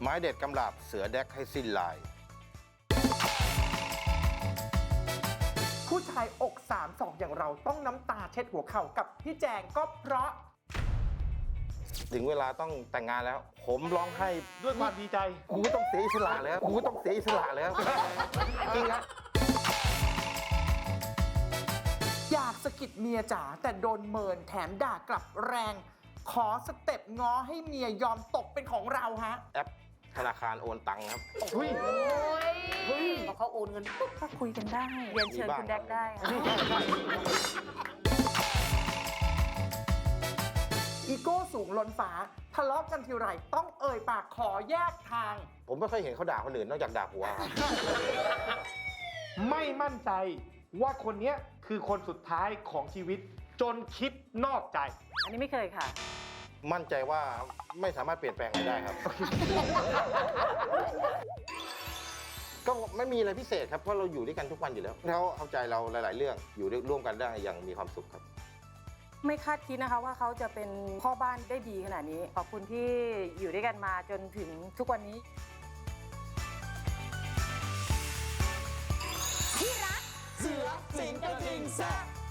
ไม้เด็ดกำลาบเสือแดกให้สิ้นลาย ผู้ชายอกสามสองอย่างเราต้องน้ำตาเช็ดหัวเข่ากับพี่แจงก็เพราะ ถึงเวลาต้องแต่งงานแล้ว ผมร้องไห้ด้วยความดีใจ กูต้องเสียอิสระแล้ว กูต้องเสียอิสระแล้ว จริงครับอยากสะกิดเมียจ๋าแต่โดนเมินแถมด่ากลับแรง ขอสเต็ปง้อให้เมียยอมตกเป็นของเราฮะ แอปธนาคารโอนตังค์ครับเฮ้ยโอ้ยพอเขาโอนเงินปุ๊บก็คุยกันได้เรียนเชิญคุณแดกได้ค่ะอีโก้สูงล้นฟ้าทะเลาะกันทีไรต้องเอ่ยปากขอแยกทาง ผมไม่เคยเห็นเขาด่าคนอื่นนอกจากด่าผัวครับ ไม่มั่นใจว่าคนเนี้ย คือคนสุดท้ายของชีวิต จนคิดนอกใจ อันนี้ไม่เคยค่ะ มั่นใจว่าไม่สามารถเปลี่ยนแปลงอะไรได้ครับ ก็ไม่มีอะไรพิเศษครับเพราะเราอยู่ด้วยกันทุกวันอยู่แล้วเขาเข้าใจเราหลาย ๆ เรื่องอยู่ด้วยร่วมกันได้อย่างมีความสุขครับ ไม่คาดคิดนะคะว่าเขาจะเป็นพ่อบ้านได้ดีขนาดนี้ ขอบคุณที่อยู่ด้วยกันมาจนถึงทุกวันนี้ inside.